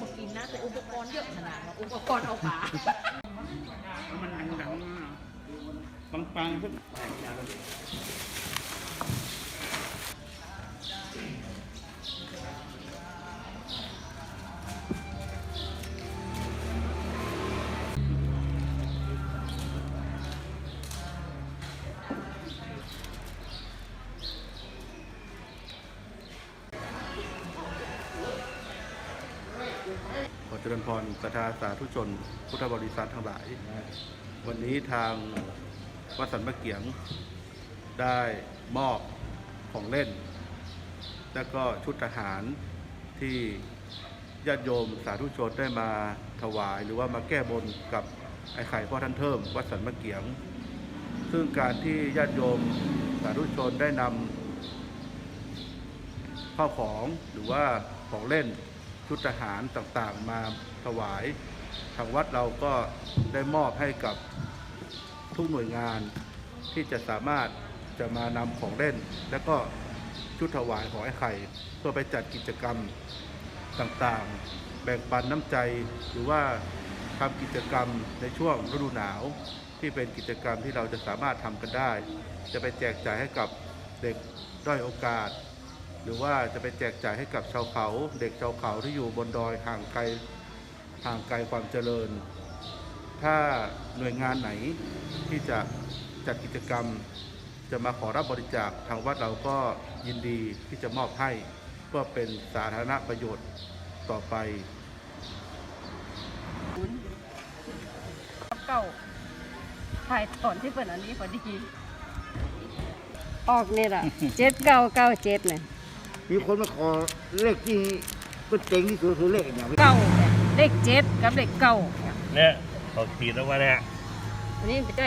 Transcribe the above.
บอกกินนะแต่อุปกรณ์เยอะขนาดว่าอุปกรณ์เอาปลามันดังๆปังปังๆสักขอ ริญพรศรัทธาสาธุชน พุทธบริษัททั้งหลาย วันนี้ทางวัดสันมะเกียงได้มอบของเล่น และก็ชุดทหารที่ญาติโยมสาธุชนได้มาถวาย หรือว่ามาแก้บนกับไอ้ไข่พ่อท่านเทิมวัดสันมะเกียง ซึ่งการที่ญาติโยมสาธุชนได้นำข้าวของหรือว่าของเล่น ชุดทหารต่างๆ มาถวาย ทางวัดเราก็ได้มอบให้กับทุกหน่วยงานที่จะสามารถจะมานำของเล่น และก็ชุดถวายของไอ้ไข่เพื่อไปจัดกิจกรรมต่างๆ แบ่งปันน้ำใจหรือว่าทำกิจกรรมในช่วงฤดูหนาว ที่เป็นกิจกรรมที่เราจะสามารถทำกันได้ จะไปแจกจ่ายให้กับเด็กด้อยโอกาส หรือว่าจะไปแจกจ่ายให้กับชาวเขา เด็กชาวเขาที่อยู่บนดอยห่างไกลห่างไกลความเจริญ ถ้าหน่วยงานไหนที่จะจัดกิจกรรม จะมาขอรับบริจาคทางวัดเราก็ยินดีที่จะมอบให้เพื่อเป็นสาธารณประโยชน์ต่อไปเก่าถ่ายถอนที่เปิดอันนี้พอดี ออกนี่ล่ะเจ็ดเก้าเก้าเจ็ดเนี่ย มีคนมาขอเลขที่เป็นเจ๋งที่สุดคือเลขเนี่ยเก่าเนี่ยเลขเจ็ดกับเลขเก่าเนี่ยเนี่ยเขาขีดแล้วว่าเนี่ยอันนี้ไปได้